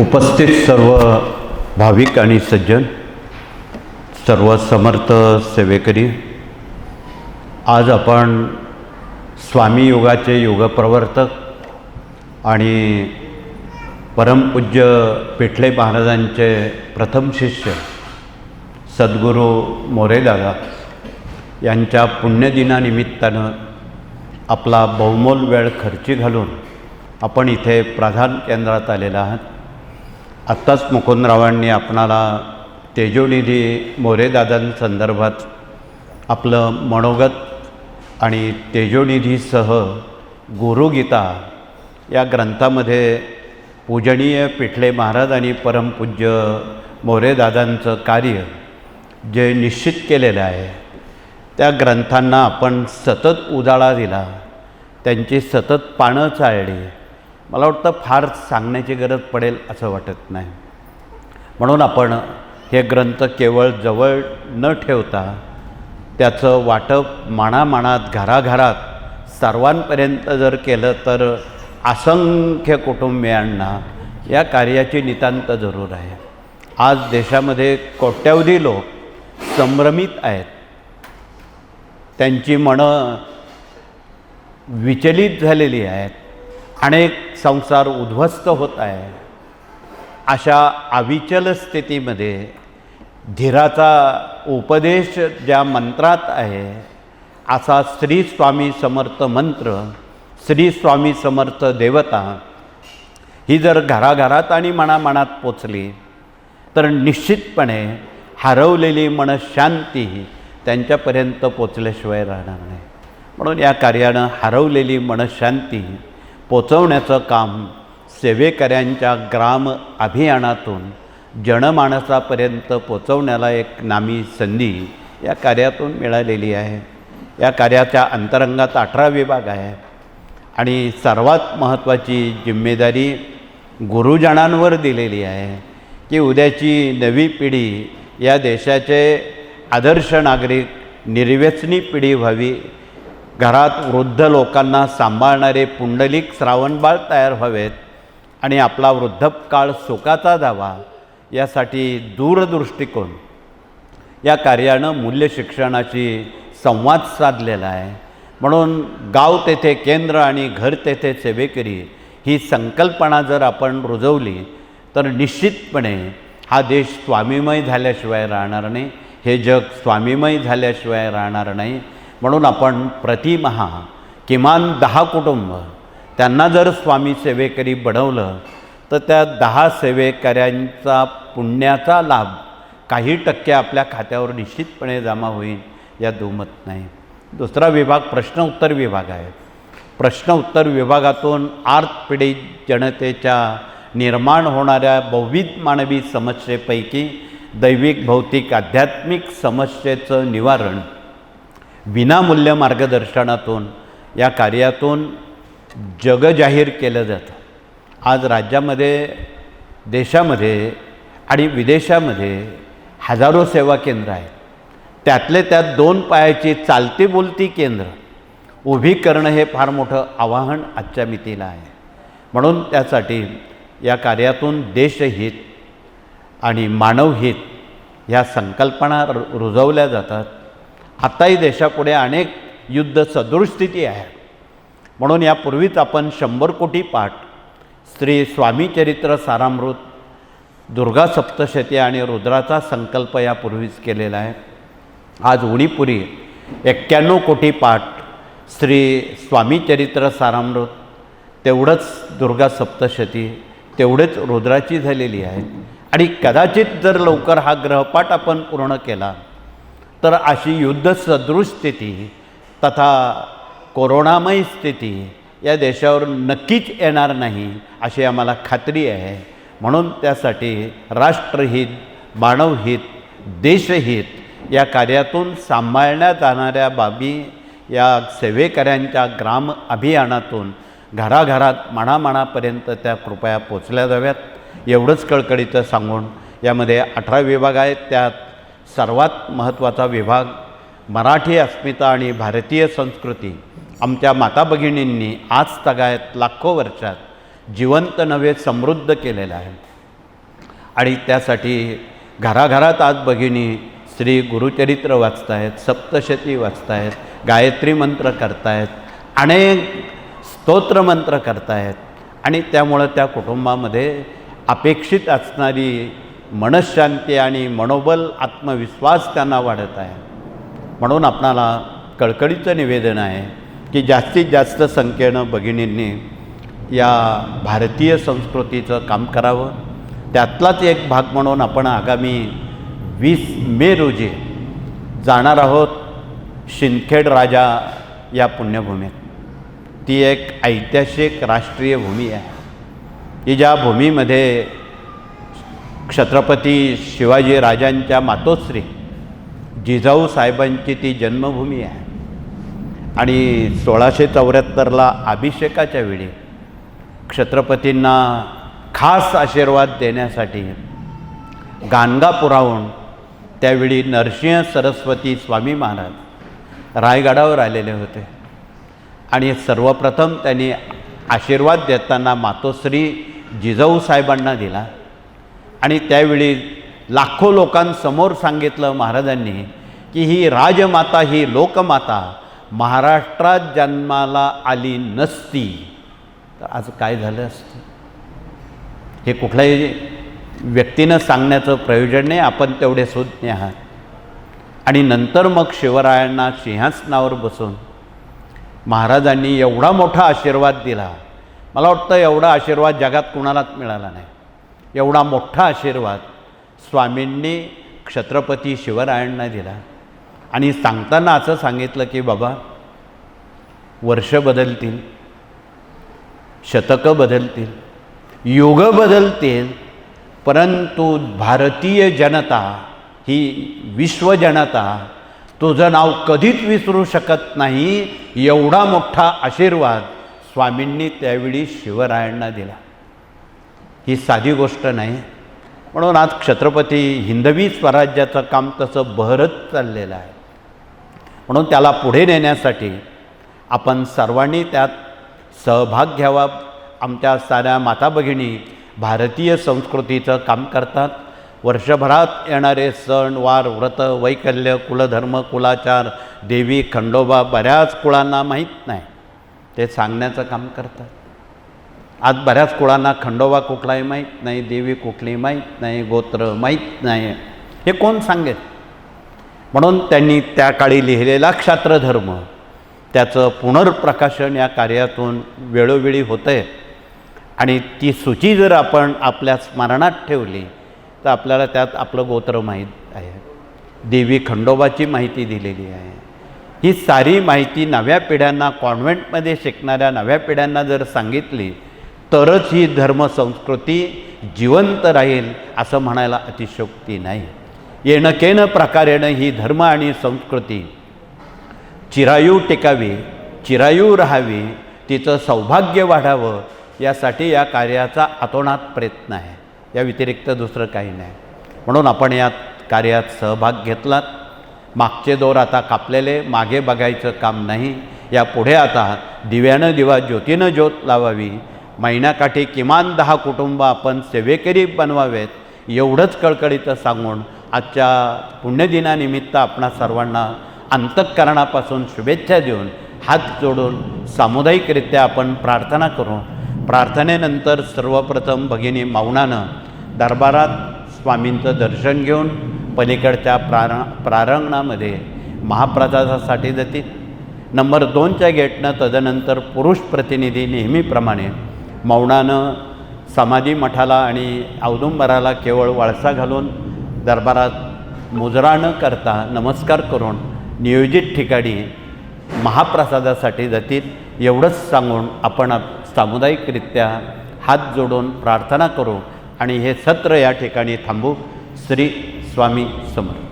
उपस्थित सर्व भाविक आणि सज्जन सर्व समर्थ सेवेकरी आज आपण स्वामी युगाचे युगप्रवर्तक आणि परमपूज्य पिठले महाराजांचे प्रथम शिष्य सद्गुरू मोरेदादा यांच्या पुण्यदिनानिमित्तानं आपला बहुमोल वेळ खर्ची घालून आपण इथे प्रधान केंद्रात आलेला आहात. आत्ताच मुकुंदरावांनी आपणाला तेजोनिधी मोरेदादांसंदर्भात आपलं मनोगत आणि तेजोनिधीसह गुरुगीता या ग्रंथामध्ये पूजनीय पिठले महाराज आणि परमपूज्य मोरेदादांचं कार्य जे निश्चित केलेलं आहे त्या ग्रंथांना आपण सतत उजाळा दिला त्यांची सतत पानं चाळली मला वाटतं फार सांगण्याची गरज पडेल असं वाटत नाही. म्हणून आपण हे ग्रंथ केवळ जवळ न ठेवता त्याचं वाटप माणामाणात घराघरात सर्वांपर्यंत जर केलं तर असंख्य कुटुंबियांना या कार्याची नितांत जरूर आहे. आज देशामध्ये कोट्यावधी लोक संभ्रमित आहेत. त्यांची मनं विचलित झालेली आहेत. अनेक संसार उद्ध्वस्त होत आहे. अशा अविचल स्थितीमध्ये धीराचा उपदेश ज्या मंत्रात आहे असा श्री स्वामी समर्थ मंत्र श्री स्वामी समर्थ देवता ही जर घराघरात आणि मनामनात पोचली तर निश्चितपणे हरवलेली मनशांती त्यांच्यापर्यंत पोचल्याशिवाय राहणार नाही. म्हणून या कार्यानं हरवलेली मनशांती पोचवण्याचं काम सेवेकऱ्यांच्या ग्राम अभियानातून जनमानसापर्यंत पोचवण्याला एक नामी संधी या कार्यातून मिळालेली आहे. या कार्याच्या अंतरंगात अठरा विभाग आहे आणि सर्वात महत्त्वाची जिम्मेदारी गुरुजनांवर दिलेली आहे की उद्याची नवी पिढी या देशाचे आदर्श नागरिक निर्व्यसनी पिढी व्हावी घरात वृद्ध लोकांना सांभाळणारे पुंडलिक श्रावणबाळ तयार व्हावेत आणि आपला वृद्धकाळ सुखाचा जावा यासाठी दूरदृष्टिकोन या कार्यानं मूल्य शिक्षणाशी संवाद साधलेला आहे. म्हणून गाव तेथे केंद्र आणि घर तेथे सेवेकरी ही संकल्पना जर आपण रुजवली तर निश्चितपणे हा देश स्वामीमय झाल्याशिवाय राहणार नाही. हे जग स्वामीमय झाल्याशिवाय राहणार नाही. म्हणून आपण प्रतिमहा किमान दहा कुटुंब त्यांना जर स्वामी सेवेकरी बनवलं तर त्या दहा सेवेकऱ्यांचा पुण्याचा लाभ काही टक्के आपल्या खात्यावर निश्चितपणे जमा होईल या दुमत नाही. दुसरा विभाग प्रश्न उत्तर विभाग आहे. प्रश्न उत्तर विभागातून आर्तपीडित जनतेच्या निर्माण होणाऱ्या बहुविध मानवी समस्येपैकी दैविक भौतिक आध्यात्मिक समस्येचं निवारण विनामूल्य मार्गदर्शनातून या कार्यातून जग जाहीर केलं जातं. आज राज्यामध्ये देशामध्ये आणि विदेशामध्ये हजारो सेवा केंद्र आहेत. त्यातले त्यात दोन पायाची चालती बोलती केंद्र उभी करणं हे फार मोठं आवाहन आजच्या मितीला आहे. म्हणून त्यासाठी या कार्यातून देशहित आणि मानवहित ह्या संकल्पना रु रुजवल्या जातात. आताही देशापुढे अनेक युद्ध सदृशस्थिती आहे. म्हणून यापूर्वीच आपण शंभर कोटी पाठ श्री स्वामीचरित्र सारामृत दुर्गा सप्तशती आणि रुद्राचा संकल्प यापूर्वीच केलेला आहे. आज उणीपुरी एक्क्याण्णव कोटी पाठ श्री स्वामीचरित्र सारामृत तेवढंच दुर्गा सप्तशती तेवढेच रुद्राची झालेली आहे. आणि कदाचित जर लवकर हा ग्रहपाठ आपण पूर्ण केला तर अशी युद्धसदृश स्थिती तथा कोरोनामय स्थिती या देशावर नक्कीच येणार नाही अशी आम्हाला खात्री आहे. म्हणून त्यासाठी राष्ट्रहित मानवहित देशहित या कार्यातून सांभाळण्यात जाणाऱ्या बाबी या सेवेकऱ्यांच्या ग्राम अभियानातून घराघरात मनामनापर्यंत त्या कृपया पोचल्या जाव्यात. एवढंच कळकळीचं सांगून यामध्ये अठरा विभाग आहेत त्यात सर्वात महत्त्वाचा विभाग मराठी अस्मिता आणि भारतीय संस्कृती. आमच्या माता भगिनींनी आज तगायत लाखो वर्षात जिवंत नव्हे समृद्ध केलेलं आहे. आणि त्यासाठी घराघरात आज भगिनी श्री गुरुचरित्र वाचतायत सप्तशती वाचतायत गायत्री मंत्र करतायत अनेक स्तोत्रमंत्र करतायत. आणि त्यामुळं त्या कुटुंबामध्ये अपेक्षित असणारी मनशांती आणि मनोबल आत्मविश्वास त्यांना वाढत आहे. म्हणून आपणाला कळकळीचं निवेदन आहे की जास्तीत जास्त संख्येनं भगिनींनी या भारतीय संस्कृतीचं काम करावं. त्यातलाच एक भाग म्हणून आपण आगामी वीस मे रोजी जाणार आहोत शिंदखेड राजा या पुण्यभूमीत. ती एक ऐतिहासिक राष्ट्रीय भूमी आहे. की ज्या भूमीमध्ये छत्रपती शिवाजी राजांच्या मातोश्री जिजाऊ साहेबांची ती जन्मभूमी आहे. आणि सोळाशे चौऱ्याहत्तरला अभिषेकाच्या वेळी छत्रपतींना खास आशीर्वाद देण्यासाठी गाणगापुराहून त्यावेळी नरसिंह सरस्वती स्वामी महाराज रायगडावर आलेले होते. आणि सर्वप्रथम त्यांनी आशीर्वाद देताना मातोश्री जिजाऊ साहेबांना दिला. आणि त्यावेळी लाखो लोकांसमोर सांगितलं महाराजांनी की ही राजमाता ही लोकमाता महाराष्ट्रात जन्माला आली नसती. तर आज काय झालं असतं? हे कुठल्याही व्यक्तीनं सांगण्याचं प्रयोजन नाही आपण तेवढे सुज्ञ आहात. आणि नंतर मग शिवरायांना सिंहासनावर बसून महाराजांनी एवढा मोठा आशीर्वाद दिला. मला वाटतं एवढा आशीर्वाद जगात कुणालाच मिळाला नाही. एवढा मोठा आशीर्वाद स्वामींनी क्षत्रपती शिवरायांना दिला. आणि सांगताना असं सांगितलं की बाबा वर्ष बदलतील शतकं बदलतील युग बदलतील परंतु भारतीय जनता ही विश्व जनता तुझं नाव कधीच विसरू शकत नाही एवढा मोठा आशीर्वाद स्वामींनी त्यावेळी शिवरायांना दिला. ही साधी गोष्ट नाही. म्हणून आज छत्रपती हिंदवी स्वराज्याचं काम तसं बहरत चाललेलं आहे. म्हणून त्याला पुढे नेण्यासाठी आपण सर्वांनी त्यात सहभाग घ्यावा. आमच्या साऱ्या माता भगिनी भारतीय संस्कृतीचं काम करतात. वर्षभरात येणारे सण वार व्रत वैकल्य कुलधर्म कुलाचार देवी खंडोबा बऱ्याच कुळांना माहीत नाही. ते सांगण्याचं काम करतात. आज बऱ्याच कुळांना खंडोबा कुठलाही माहीत नाही देवी कुठली माहीत नाही गोत्र माहीत नाही. हे कोण सांगेल? म्हणून त्यांनी त्या काळी लिहिलेला क्षात्रधर्म त्याचं पुनर्प्रकाशन या कार्यातून वेळोवेळी होतं आहे आणि ती सूची जर आपण आपल्या स्मरणात ठेवली तर आपल्याला त्यात आपलं गोत्र माहीत आहे. देवी खंडोबाची माहिती दिलेली आहे. ही सारी माहिती नव्या पिढ्यांना कॉन्व्हेंटमध्ये शिकणाऱ्या नव्या पिढ्यांना जर सांगितली तरच ही धर्मसंस्कृती जिवंत राहील असं म्हणायला अतिशयोक्ती नाही. येणकेनं प्रकारेनं ही धर्म आणि संस्कृती. चिरायू टिकावी चिरायू राहावी तिचं सौभाग्य वाढावं यासाठी या कार्याचा अतोनात प्रयत्न आहे. या व्यतिरिक्त दुसरं काही नाही. म्हणून आपण या कार्यात सहभाग घेतलात. मागचे दोर आता कापलेले मागे बघायचं काम नाही. या पुढे आता दिव्यानं दिवा ज्योतीनं ज्योत लावावी. महिन्याकाठी किमान दहा कुटुंब आपण सेवेकरी बनवावेत एवढंच कळकळीचं सांगून आजच्या पुण्यदिनानिमित्त आपणा सर्वांना अंतःकरणापासून शुभेच्छा देऊन हात जोडून सामुदायिकरित्या आपण प्रार्थना करू. प्रार्थनेनंतर सर्वप्रथम भगिनी मौनानं दरबारात स्वामींचं दर्शन घेऊन पलीकडच्या प्रार प्रारंगणामध्ये महाप्रसादासाठी जातील. नंबर दोनच्या गेटनं तदनंतर पुरुष प्रतिनिधी नेहमीप्रमाणे मौनानं समाधी मठाला आणि औदुंबराला केवळ वळसा घालून दरबारात मुजरा न करता नमस्कार करून नियोजित ठिकाणी महाप्रसादासाठी जातील एवढंच सांगून आपण सामुदायिकरित्या हात जोडून प्रार्थना करू आणि हे सत्र या ठिकाणी थांबू. श्री स्वामी समर्थ.